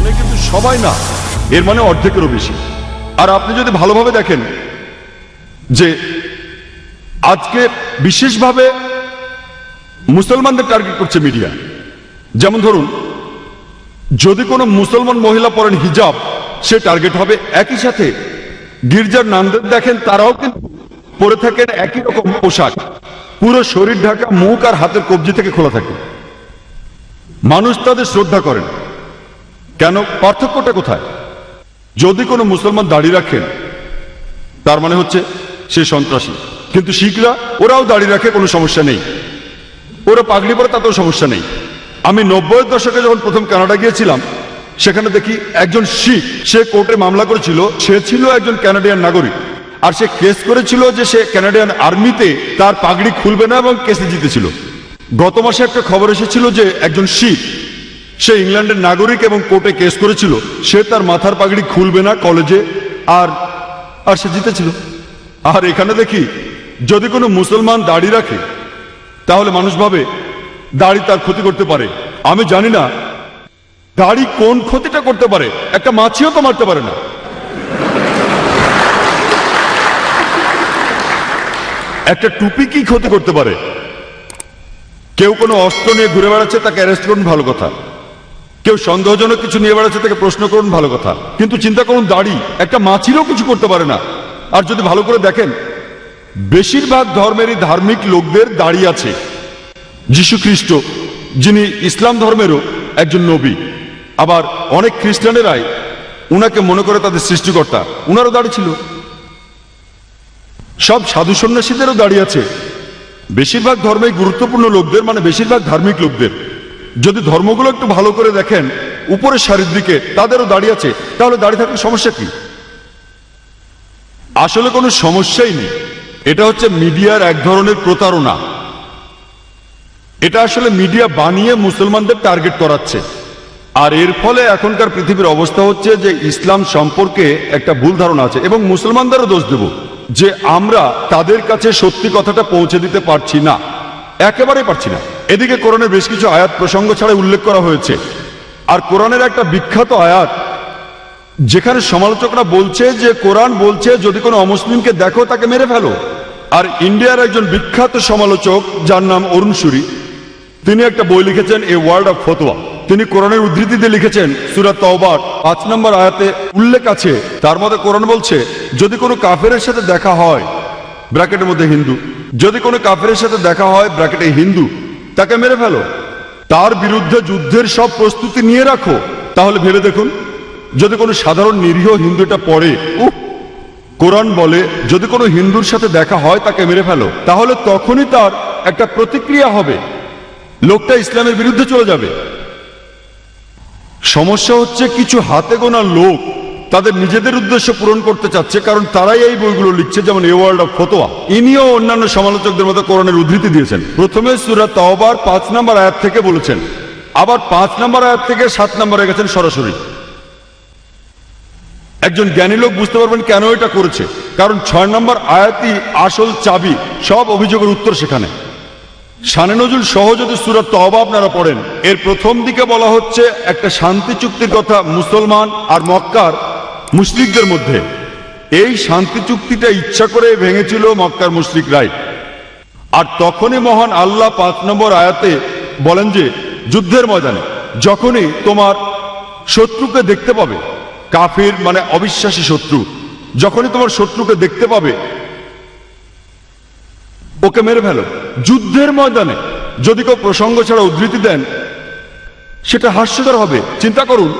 মানে কিন্তু সবাই না, এর মানে অর্ধেকেরও বেশি। আর আপনি যদি ভালোভাবে দেখেন যে আজকে বিশেষভাবে মুসলমানদের টার্গেট করছে মিডিয়া, যেমন ধরুন, যদি কোনো মুসলমান মহিলা পরেন হিজাব, সে টার্গেট হবে একই সাথে। গির্জার নামদের দেখেন, তারাও কিন্তু পরে থাকেন একই রকম পোশাক। পুরো শরীর ঢাকা মুখ আর হাতের কবজি থেকে খোলা থাকে। মানুষ তাদের শ্রদ্ধা করেন। কেন? পার্থক্যটা কোথায়? যদি কোনো মুসলমান দাড়ি রাখেন, তার মানে হচ্ছে সে সন্ত্রাসী। কিন্তু শিখরা, ওরাও দাড়ি রাখে, কোনো সমস্যা নেই। ওরা পাগড়ি পরে তাতেও সমস্যা নেই। আমি নব্বই দশকে যখন প্রথম কানাডা গিয়েছিলাম, সেখানে দেখি একজন শিখ, সে কোর্টে মামলা করেছিল, সে ছিল একজন কানাডিয়ান নাগরিক। আর সে কেস করেছিল যে সে ক্যানাডিয়ান আর্মিতে তার পাগড়ি খুলবে না এবং কেসে জিতেছিল। গত মাসে একটা খবর এসেছিল যে একজন শিখ সে ইংল্যান্ডের নাগরিক এবং কোর্টে কেস করেছিল। সে তার মাথার পাগড়ি খুলবে না কলেজে, আর আর সে জিতেছিল। আর এখানে দেখি, যদি কোনো মুসলমান দাড়ি রাখে, তাহলে মানুষ ভাবে দাড়ি তার ক্ষতি করতে পারে। আমি জানি না, দাড়ি কোন ক্ষতিটা করতে পারে? একটা মাছিও তো মারতে পারে না। একটা টুপি কি ক্ষতি করতে পারে? কেউ কোনো অস্ত্র নিয়ে ঘুরে বেড়াচ্ছে, তাকে অ্যারেস্ট করুন, ভালো কথা। কেউ সন্দেহজনক কিছু নিয়ে বেড়াচ্ছে তাকে প্রশ্ন করুন, ভালো কথা। কিন্তু চিন্তা করুন, দাড়ি, একটা মাছিরও কিছু করতে পারে না। আর যদি ভালো করে দেখেন, বেশিরভাগ ধর্মেরই ধার্মিক লোকদের দাড়ি আছে। যীশু খ্রিস্ট, যিনি ইসলাম ধর্মেরও একজন নবী, আবার অনেক খ্রিস্টানেরাই উনাকে মনে করে তাদের সৃষ্টিকর্তা। উনারও দাড়ি ছিল। সব সাধু সন্ন্যাসীদেরও দাড়ি আছে। বেশিরভাগ ধর্মে গুরুত্বপূর্ণ লোকদের মানে বেশিরভাগ ধার্মিক লোকদের। যদি ধর্মগুলো একটু ভালো করে দেখেন, উপরের সারির দিকে তাদেরও দাঁড়িয়ে আছে, তাহলে দাঁড়িয়ে থাকলে সমস্যা কি? আসলে কোনো সমস্যাই নেই। এটা হচ্ছে মিডিয়ার এক ধরনের প্রতারণা। এটা আসলে মিডিয়া বানিয়ে মুসলমানদের টার্গেট করাচ্ছে। আর এর ফলে এখনকার পৃথিবীর অবস্থা হচ্ছে যে ইসলাম সম্পর্কে একটা ভুল ধারণা আছে, এবং মুসলমানদেরও দোষ দেব যে আমরা তাদের কাছে সত্যি কথাটা পৌঁছে দিতে পারছি না। একেবারে পারছি না। এদিকে কোরআনের বেশ কিছু আয়াত প্রসঙ্গ ছাড়া উল্লেখ করা হয়েছে। আর কোরআনের একটা বিখ্যাত আয়াত, যেখানে সমালোচকরা বলছে যে কোরআন বলছে, যদি কোনো অমুসলিমকে দেখো, তাকে মেরে ফেলো। আর ইন্ডিয়ার একজন বিখ্যাত সমালোচক, যার নাম অরুণ সুরি, তিনি একটা বই লিখেছেন, এ ওয়ার্ল্ড অফ ফতোয়া। তিনি কোরআনের উদ্ধৃতিতে লিখেছেন সুরাত তওবার। পাঁচ নম্বর আয়াতে উল্লেখ আছে, তার মধ্যে কোরআন বলছে, যদি কোনো কাফেরের সাথে দেখা হয়, ব্র্যাকেটের মধ্যে হিন্দু, যদি কোনো কাফেরের সাথে দেখা হয়, ব্র্যাকেটে হিন্দু তাকে মেরে ফেলো। তার বিরুদ্ধে যুদ্ধের সব প্রস্তুতি নিয়ে রাখো। তাহলে ভেবে দেখুন, যদি কোনো সাধারণ নিরীহ হিন্দু এটা পড়ে কোরআন বলে, যদি কোনো হিন্দুর সাথে দেখা হয় তাকে মেরে ফেলো, তাহলে তখনই তার একটা প্রতিক্রিয়া হবে। লোকটা ইসলামের বিরুদ্ধে চলে যাবে। সমস্যা হচ্ছে কিছু হাতে গোনা লোক তাদের নিজেদের উদ্দেশ্য পূরণ করতে চাচ্ছে, কারণ তারাই এই বইগুলো লিখছে, যেমন এ ওয়ার্ল্ড অফ ফতোয়া। ইনিও অন্যান্য সমালোচকদের মতো কোরআনের উদ্ধৃতি দিয়েছেন। প্রথমে সুরাত তাওবার পাঁচ নম্বর আয়াত থেকে বলেছেন, আবার পাঁচ নম্বর আয়াত থেকে সাত নম্বরে গেছেন সরাসরি। একজন জ্ঞানী লোক বুঝতে পারবেন কেন এটা করেছে, কারণ ছয় নম্বর আয়াতই আসল চাবি, সব অভিযোগের উত্তর সেখানে। সানে নজুল সহ যদি সুরাত তহবা আপনারা পড়েন। এর প্রথম দিকে বলা হচ্ছে, একটা শান্তি চুক্তির কথা মুসলমান আর মক্কার মুসলিকদের মধ্যে। এই শান্তি চুক্তিটা ইচ্ছা করে ভেঙেছিল মক্কার মুসলিকরাই আর তখনই মহান আল্লাহ পাঁচ নম্বর আয়াতে বলেন যে, যুদ্ধের ময়দানে যখনই তোমার শত্রুকে দেখতে পাবে, কাফির মানে অবিশ্বাসী শত্রু, যখনই তোমার শত্রুকে দেখতে পাবে, ওকে মেরে ফেলো। যুদ্ধের ময়দানে যদি কেউ প্রসঙ্গ ছাড়া উদ্ধৃতি দেন, সেটা হাস্যকর হবে। চিন্তা করুন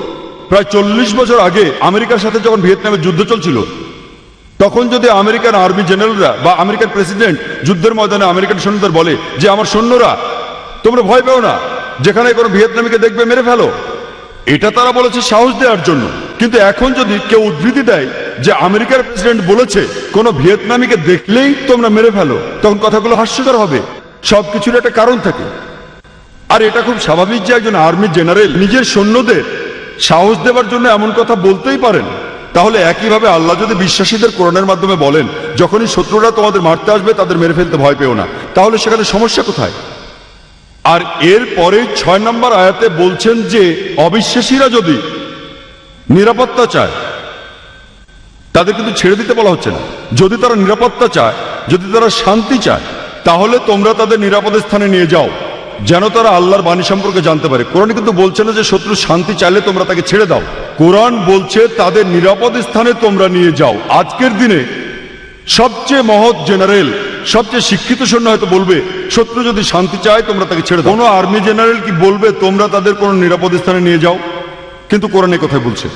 প্রায় চল্লিশ বছর আগে আমেরিকার সাথে যখন ভিয়েতনামের যুদ্ধ চলছিল, তখন যদি আমেরিকান আর্মি জেনারেলরা বা আমেরিকান প্রেসিডেন্ট যুদ্ধের ময়দানে আমেরিকান সৈন্যদের বলে যে, আমার সৈন্যরা, তোমরা ভয় পেও না, যেখানে কোনো ভিয়েতনামিকে দেখবে, মেরে ফেলো, এটা তারা বলেছে সাহস দেওয়ার জন্য। কিন্তু এখন যদি কেউ উদ্ধৃতি দেয় যে, আমেরিকার প্রেসিডেন্ট বলেছে, কোন ভিয়েতনামিকে দেখলেই তোমরা মেরে ফেলো, তখন কথাগুলো হাস্যকর হবে। সব কিছুর একটা কারণ থাকে। আর এটা খুব স্বাভাবিক যে, একজন আর্মি জেনারেল নিজের সৈন্যদের সাহস দেওয়ার জন্য এমন কথা বলতেই পারেন। তাহলে একইভাবে আল্লাহ যদি বিশ্বাসীদের কোরআনের মাধ্যমে বলেন, যখনই শত্রুরা তোমাদের মারতে আসবে, তাদের মেরে ফেলতে ভয় পেও না। তাহলে সেখানে সমস্যা কোথায়? আর এর পরে ছয় নম্বর আয়াতে বলছেন যে, অবিশ্বাসীরা যদি নিরাপত্তা চায়, তাদের কিন্তু ছেড়ে দিতে বলা হচ্ছে না। যদি তারা নিরাপত্তা চায়, যদি তারা শান্তি চায়, তাহলে তোমরা তাদের নিরাপদ স্থানে নিয়ে যাও। যেন তারা আল্লাহর বাণী সম্পর্কে জানতে পারে। কোরআন কিন্তু বলছে না যে শত্রু শান্তি চাইলে তোমরা তাকে ছেড়ে দাও। কোরআন বলছে, তাদের নিরাপদ স্থানে তোমরা নিয়ে যাও। আজকের দিনে সবচেয়ে মহৎ জেনারেল, সবচেয়ে শিক্ষিত সৈন্য হয়তো বলবে, শত্রু যদি শান্তি চায়, তোমরা তাকে ছেড়ে দাও। কোনো আর্মি জেনারেল কি বলবে, তোমরা তাদের কোনো নিরাপদ স্থানে নিয়ে যাও? কিন্তু কোরআন কথাই বলছে।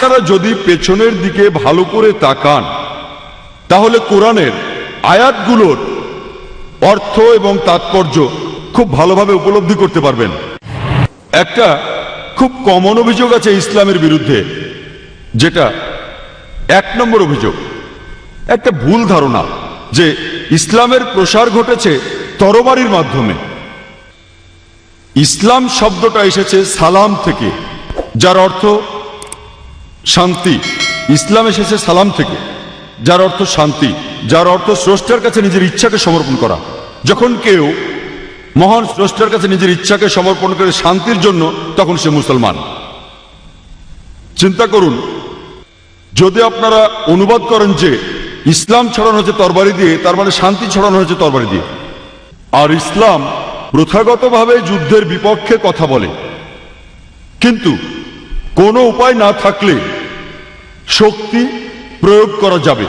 তারা যদি পেছনের দিকে ভালো করে তাকান, তাহলে কোরআনের আয়াতগুলোর অর্থ এবং তাৎপর্য খুব ভালোভাবে উপলব্ধি করতে পারবেন। একটা খুব কমন অভিযোগ আছে ইসলামের বিরুদ্ধে, যেটা এক নম্বর অভিযোগ। একটা ভুল ধারণা যে ইসলামের প্রসার ঘটেছে তরবারির মাধ্যমে। ইসলাম শব্দটা এসেছে সালাম থেকে, যার অর্থ শান্তি। ইসলাম এসেছে সালাম থেকে, যার অর্থ শান্তি, যার অর্থ স্রষ্টার কাছে নিজের ইচ্ছাকে সমর্পণ করা। যখন কেউ মহান স্রষ্টার কাছে নিজের ইচ্ছাকে সমর্পণ করে শান্তির জন্য, তখন সে মুসলমান। চিন্তা করুন, যদি আপনারা অনুবাদ করেন যে ইসলাম ছড়ানো হচ্ছে তরবারি দিয়ে, তার মানে শান্তি ছড়ানো হচ্ছে তরবারি দিয়ে। আর ইসলাম প্রথাগতভাবে যুদ্ধের বিপক্ষে কথা বলে। কিন্তু কোনো উপায় না থাকলে শক্তি প্রয়োগ করা যাবে।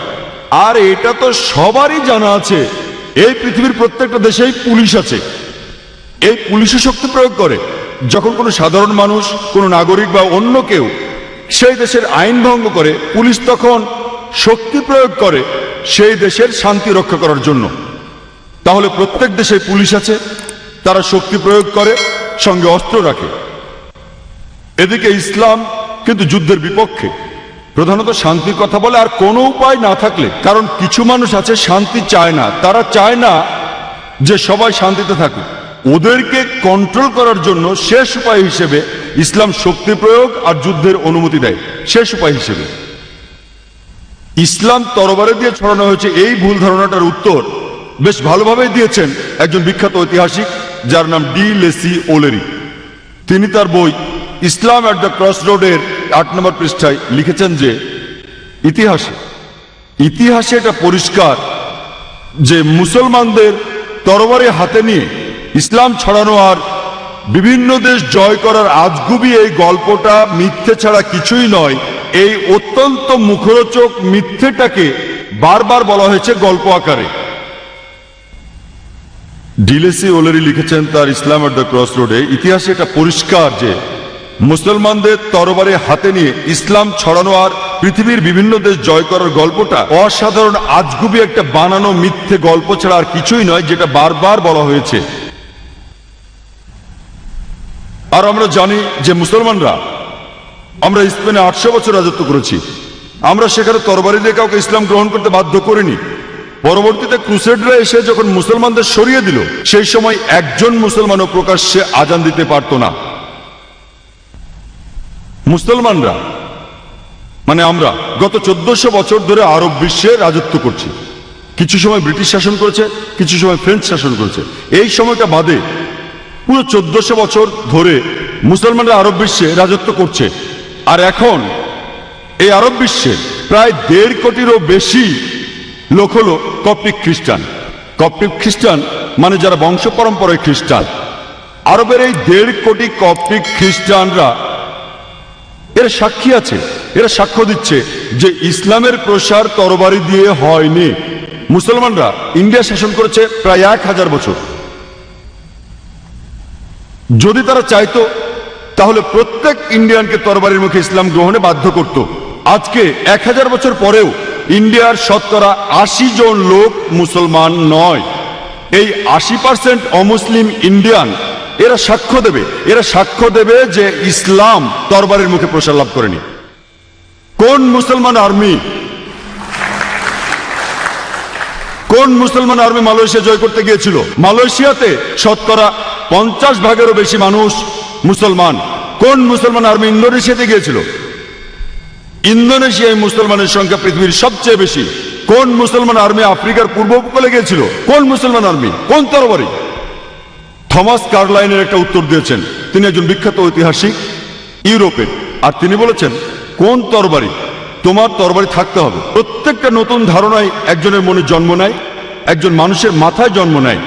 আর এটা তো সবারই জানা আছে এই পৃথিবীর প্রত্যেকটা দেশেই পুলিশ আছে। এই পুলিশও শক্তি প্রয়োগ করে। যখন কোনো সাধারণ মানুষ, কোনো নাগরিক বা অন্য কেউ সেই দেশের আইন ভঙ্গ করে, পুলিশ তখন শক্তি প্রয়োগ করে সেই দেশের শান্তি রক্ষা করার জন্য। তাহলে প্রত্যেক দেশে পুলিশ আছে, তারা শক্তি প্রয়োগ করে, সঙ্গে অস্ত্র রাখে। এদিকে ইসলাম কিন্তু যুদ্ধের বিপক্ষে। প্রধানত শান্তির কথা বলে আর কোনো উপায় না থাকলে, কারণ কিছু মানুষ আছে, শান্তি চায় না। তারা চায় না যে সবাই শান্তিতে থাকুক ওদেরকে কন্ট্রোল করার জন্য শেষ উপায় হিসেবে ইসলাম শক্তি প্রয়োগ আর যুদ্ধের অনুমতি দেয়। শেষ উপায় হিসেবে। ইসলাম তরবারে দিয়ে ছড়ানো হয়েছে এই ভুল ধারণাটার উত্তর। বেশ ভালোভাবেই দিয়েছেন একজন বিখ্যাত ঐতিহাসিক, যার নাম ডি লেসি ওলেরি। তিনি তার বই ইসলাম অ্যাট দ্য ক্রস রোডের আট নম্বর পৃষ্ঠায় লিখেছেন যে, ইতিহাসে ইতিহাসে এটা পরিষ্কার যে মুসলমানদের তরবারি হাতে নিয়ে ইসলাম ছড়ানো আর বিভিন্ন দেশ জয় করার আজগুবি এই গল্পটা মিথ্যে ছাড়া কিছুই নয়, এই অত্যন্ত মুখরোচক মিথ্যেটাকে বারবার বলা হয়েছে গল্প আকারে। ডিলেসি ওলেরি লিখেছেন তার ইসলাম অ্যাট দ্য ক্রস রোডে ইতিহাসে এটা পরিষ্কার যে মুসলমানদের তরবারে হাতে নিয়ে ইসলাম ছড়ানো আর পৃথিবীর বিভিন্ন দেশ জয় করার গল্পটা অসাধারণ, আজগুবি একটা বানানো মিথ্যে গল্প ছাড়া আর কিছুই নয়, যেটা বারবার বলা হয়েছে। আর আমরা জানি যে মুসলমানরা, আমরা স্পেনে আটশো বছর রাজত্ব করেছি। আমরা সেখানে তরবারি দিয়ে কাউকে ইসলাম গ্রহণ করতে বাধ্য করিনি। পরবর্তীতে ক্রুসেডরা এসে যখন মুসলমানদের সরিয়ে দিল, সেই সময় একজন মুসলমানও প্রকাশ্যে আজান দিতে পারত না। মুসলমানরা মানে আমরা, গত চোদ্দশো বছর ধরে আরব বিশ্বে রাজত্ব করছি। কিছু সময় ব্রিটিশ শাসন করেছে, কিছু সময় ফ্রেঞ্চ শাসন করেছে। এই সময়টা বাদে পুরো চোদ্দশো বছর ধরে মুসলমানরা আরব বিশ্বে রাজত্ব করছে। আর এখন এই আরব বিশ্বের প্রায় দেড় কোটিরও বেশি লোক হলো কপ্টিক খ্রিস্টান। কপ্টিক খ্রিস্টান মানে যারা বংশ পরম্পরায় খ্রিস্টান। আরবের এই দেড় কোটি কপ্টিক খ্রিস্টানরা এর সাক্ষী আছে, এরা সাক্ষ্য দিচ্ছে যে ইসলামের প্রসার তরবারি দিয়ে হয়নি। মুসলমানরা ইন্ডিয়া শাসন করেছে প্রায় এক হাজার বছর। যদি তারা চাইতো, তাহলে প্রত্যেক ইন্ডিয়ানকে তরবারির মুখে ইসলাম গ্রহণে বাধ্য করত। আজকে এক হাজার বছর পরেও ইন্ডিয়ার শতকরা আশি জন লোক মুসলমান নয়। এই আশি পার্সেন্ট অমুসলিম ইন্ডিয়ান এরা সাক্ষ্য দেবে। এরা সাক্ষ্য দেবে যে ইসলাম তরবারির মুখে প্রসার লাভ করেনি। কোন মুসলমান আর্মি? কোন মুসলমান আর্মি মালয়েশিয়া জয় করতে গিয়েছিল? মালয়েশিয়াতে শতকরা পঞ্চাশ ভাগেরও বেশি মানুষ মুসলমান। কোন মুসলমান আর্মি ইন্দোনেশিয়াতে গিয়েছিল? ইন্দোনেশিয়ায় মুসলমানের সংখ্যা পৃথিবীর সবচেয়ে বেশি। কোন মুসলমান আর্মি আফ্রিকার পূর্ব উপকূলে গিয়েছিল? কোন মুসলমান আর্মি? কোন তরবারি? থমাস কার্লাইনের একটা উত্তর দিয়েছেন। তিনি একজন বিখ্যাত ঐতিহাসিক ইউরোপের। আর তিনি বলেছেন, কোন তরবারি? তোমার তরবারি থাকতে হবে। প্রত্যেকটা নতুন ধারণায় একজনের মনে জন্ম নেয়, একজন মানুষের মাথায় জন্ম নেয়।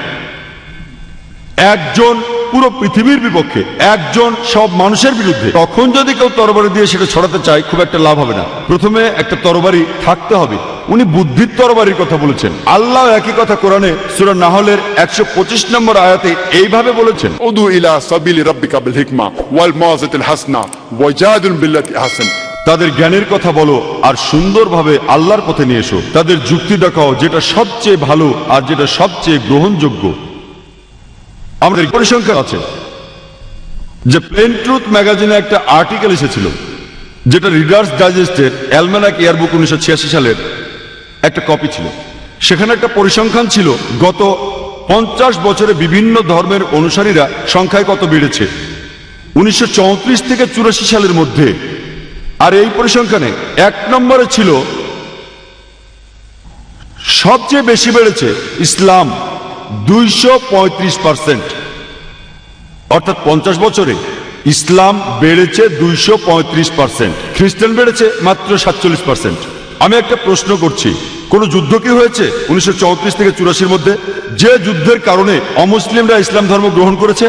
একজন পুরো পৃথিবীর বিপক্ষে, একজন সব মানুষের বিরুদ্ধে। তখন যদি কেউ তরবারি দিয়ে সেটা ছড়াতে চায়, খুব একটা লাভ হবে না। প্রথমে একটা তরবারি থাকতে হবে। উনি বুদ্ধির তরবারির কথা বলেছেন। আল্লাহ একই কথা কোরআনে সুরা নাহলের একশো পঁচিশ নম্বর আয়াতে এইভাবে বলেছেন। উদু ইলা সাবিল রব্বিকা বিল হিকমা ওয়াল মাওয়াজাতিল হাসনা ওয়াজাদুল বিল্লাতি হাসান। তাদের জ্ঞানের কথা বলো আর সুন্দরভাবে আল্লাহর পথে নিয়ে এসো। তাদের যুক্তি দেখাও যেটা সবচেয়ে ভালো আর যেটা সবচেয়ে গ্রহণযোগ্য। আমাদের পরিসংখ্যা আছে যে প্লেন ট্রুথ ম্যাগাজিনে একটা আর্টিকেল এসেছিল যেটা রিডার্স ডাইজেস্টের অ্যালমেনাক এয়ারবুক উনিশশো সালের একটা কপি ছিল। সেখানে একটা পরিসংখ্যান ছিল, গত পঞ্চাশ বছরে বিভিন্ন ধর্মের অনুসারীরা সংখ্যায় কত বেড়েছে। উনিশশো চৌত্রিশ থেকে চুরাশি সালের মধ্যে। আর এই পরিসংখ্যানে এক নম্বরে ছিল, সবচেয়ে বেশি বেড়েছে ইসলাম, দুইশো পঁয়ত্রিশ পার্সেন্ট। অর্থাৎ পঞ্চাশ বছরে ইসলাম বেড়েছে দুইশো পঁয়ত্রিশ পার্সেন্ট, খ্রিস্টান বেড়েছে মাত্র সাতচল্লিশ পার্সেন্ট। আমি একটা প্রশ্ন করছি কোন যুদ্ধ কি হয়েছে? উনিশশো চৌত্রিশ থেকে চুরাশির মধ্যে যে যুদ্ধের কারণে অমুসলিমরা ইসলাম ধর্ম গ্রহণ করেছে?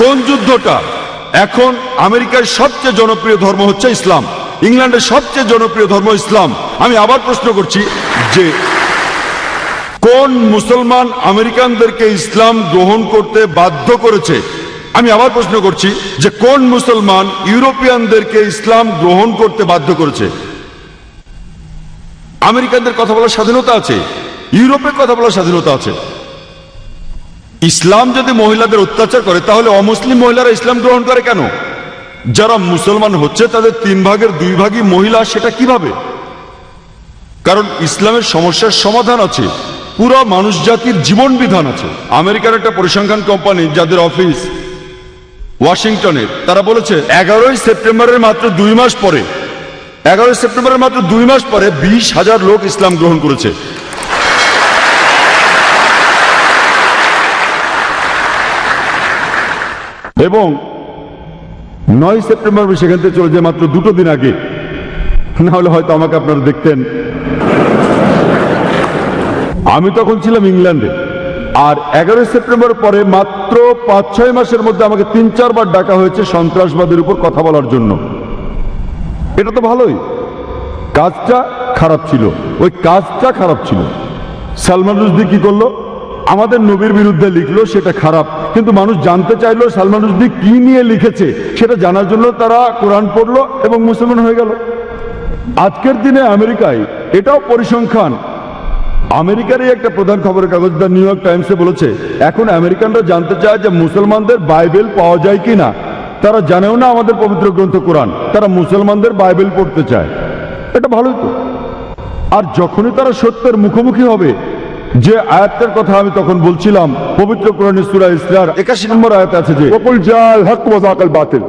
কোন যুদ্ধটা? এখন আমেরিকার সবচেয়ে জনপ্রিয় ধর্ম হচ্ছে ইসলাম। ইংল্যান্ডের সবচেয়ে জনপ্রিয় ধর্ম ইসলাম। আমি আবার প্রশ্ন করছি যে কোন মুসলমান আমেরিকানদেরকে ইসলাম গ্রহণ করতে বাধ্য করেছে? আমি আবার প্রশ্ন করছি যে কোন মুসলমান ইউরোপিয়ানদেরকে ইসলাম গ্রহণ করতে বাধ্য করেছে? আমেরিকানদের কথা বলার স্বাধীনতা আছে, ইউরোপের কথা বলার স্বাধীনতা আছে। ইসলাম যদি মহিলাদের অত্যাচার করে, তাহলে অমুসলিম মহিলারা ইসলাম গ্রহণ করে কেন? যারা মুসলমান হচ্ছে, তাদের তিন ভাগের দুই ভাগই মহিলা, সেটা কীভাবে? কারণ ইসলামের সমস্যার সমাধান আছে, পুরো মানুষ জাতির জীবন বিধান আছে। আমেরিকার একটা পরিসংখ্যান কোম্পানি, যাদের অফিস ওয়াশিংটনে তারা বলেছে, এগারোই সেপ্টেম্বরের মাত্র দুই মাস পরে, এগারোই সেপ্টেম্বরের মাত্র দুই মাস পরে বিশ হাজার লোক ইসলাম গ্রহণ করেছে। এবং নয় সেপ্টেম্বর সেখান থেকে চলে যায় মাত্র দুটো দিন আগে। না হলে হয়তো আমাকে আপনারা দেখতেন। আমি তখন ছিলাম ইংল্যান্ডে। আর এগারোই সেপ্টেম্বর পরে মাত্র পাঁচ, ছয় মাসের মধ্যে আমাকে তিন, চারবার ডাকা হয়েছে সন্ত্রাসবাদের উপর কথা বলার জন্য। এটা তো ভালোই। কাজটা খারাপ ছিল। ওই কাজটা খারাপ ছিল। সালমান রুশদি কি করল? আমাদের নবীর বিরুদ্ধে লিখলো, সেটা খারাপ। কিন্তু মানুষ জানতে চাইলো সালমান রুশদি কি নিয়ে লিখেছে, সেটা জানার জন্য তারা কোরআন পড়ল এবং মুসলমান হয়ে গেল। আজকের দিনে আমেরিকায় এটাও পরিসংখ্যান আমেরিকারই একটা প্রধান খবরের কাগজ দ্য নিউ ইয়র্ক টাইমসে বলেছে এখন আমেরিকানরা জানতে চায় যে মুসলমানদের বাইবেল পাওয়া যায় কি না তারা জানেও না আমাদের পবিত্র গ্রন্থ কোরআন তারা মুসলমানদের বাইবেল পড়তে চায়। এটা ভালোই তো। আর যখনই তারা সত্যের মুখোমুখি হবে যে আয়াতের কথা আমি তখন বলছিলাম পবিত্র কোরআনের সূরা ইসরার 81 নম্বর আয়াত আছে যে ওকুল জাল হক ওয়া যাকাল বাতিল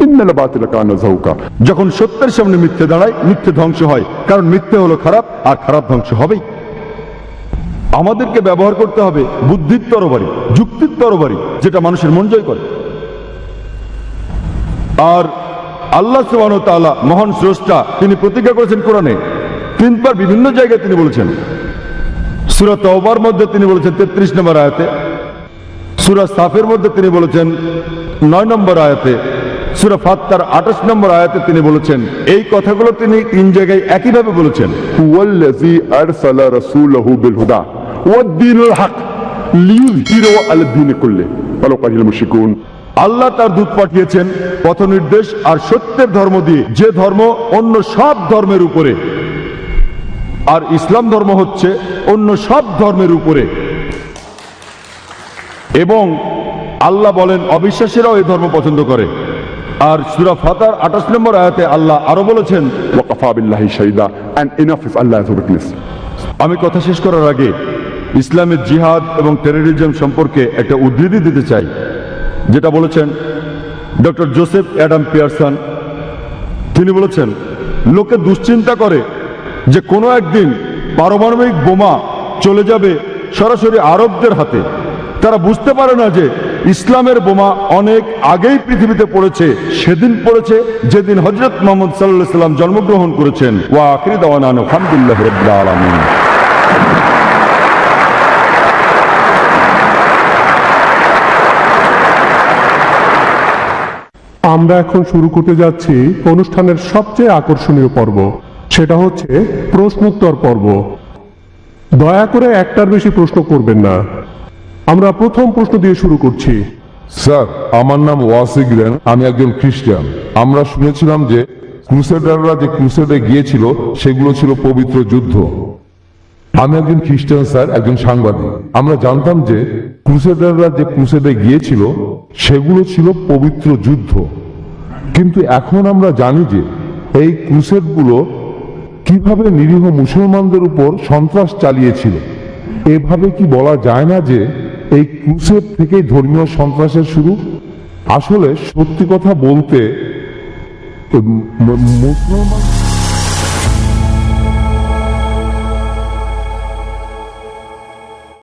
ইন্নাল বাতিল কান যাউকা। যখন সত্যের সামনে মিথ্যে দাঁড়ায় মিথ্যে ধ্বংস হয় কারণ মিথ্যে হলো খারাপ আর খারাপ ধ্বংস হবেই। আমাদেরকে ব্যবহার করতে হবে বুদ্ধির তরবারি, যুক্তির তরবারি, যেটা মানুষের মন জয় করে। আর আল্লাহ সুবাহ তালা মহান স্রষ্টা, তিনি প্রতিজ্ঞা করেছেন কোরআনে। তিনবার বিভিন্ন জায়গায় তিনি বলেছেন। সুরা তওবার মধ্যে তিনি বলেছেন তেত্রিশ নম্বর আয়াতে। সুরা সাফের মধ্যে তিনি বলেছেন নয় নম্বর আয়াতে। সুরা ফাত্তার আঠাশ নম্বর আয়াতে তিনি বলেছেন, এই কথাগুলো তিনি তিন জায়গায় একইভাবে বলেছেন। হুয়াল্লাযী আরসালা রাসূলাহু বিল হুদা। ওয়াদ্দিনুল হক, লিউযহিরু আলা দ্বীন কুল্লি বলো কারিল মুশরিকুন, আল্লাহ তার দূত পাঠিয়েছেন পথ নির্দেশ আর সত্যের ধর্ম দিয়ে। যে ধর্ম অন্য সব ধর্মের উপরে। আর ইসলাম ধর্ম হচ্ছে অন্য সব ধর্মের উপরে। এবং আল্লাহ বলেন, অবিশ্বাসীরাও এই ধর্ম পছন্দ করে। আর সুরা ফাতার আঠাশ নম্বর আয়াতে আল্লাহ আরও বলেছেন আমি কথা শেষ করার আগে ইসলামের জিহাদ এবং টেরোরিজম সম্পর্কে একটা উদ্ধৃতি দিতে চাই, যেটা বলেছেন ডক্টর জোসেফ অ্যাডাম পিয়ারসন। তিনি বলেছেন, লোকে দুশ্চিন্তা করে যে কোনো একদিন পারমাণবিক বোমা চলে যাবে সরাসরি আরবদের হাতে। তারা বুঝতে পারে না যে ইসলামের বোমা অনেক আগেই পৃথিবীতে পড়েছে, সেদিন পড়েছে, যেদিন হজরত মোহাম্মদ সাল্লাহ সাল্লাম জন্মগ্রহণ করেছেন। ওয়া আখরি আলহামদুলিল্লাহ রবিল্লা আমরা এখন শুরু করতে যাচ্ছি অনুষ্ঠানের সবচেয়ে আকর্ষণীয় পর্ব। সেটা হচ্ছে প্রশ্নোত্তর পর্ব। দয়া করে একটার বেশি প্রশ্ন করবেন না। আমরা প্রথম প্রশ্ন দিয়ে শুরু করছি। স্যার, আমার নাম ওয়াসিগ্রেন আমি একজন খ্রিস্টান। আমরা শুনেছিলাম যে ক্রুসেডাররা যে ক্রুসেডে গিয়েছিল, সেগুলো ছিল পবিত্র যুদ্ধ। আমি একজন খ্রিস্টান, স্যার, একজন সাংবাদিক। আমরা জানতাম যে ক্রুসেডাররা যে ক্রুসেডে গিয়েছিল, সেগুলো ছিল পবিত্র যুদ্ধ। কিন্তু এখন আমরা জানি যে এই ক্রুসেডগুলো কীভাবে নিরীহ মুসলমানদের উপর সন্ত্রাস চালিয়েছিল। এভাবে কি বলা যায় না যে এই ক্রুসেড থেকেই ধর্মীয় সন্ত্রাসের শুরু? আসলে সত্যি কথা বলতে মুসলমান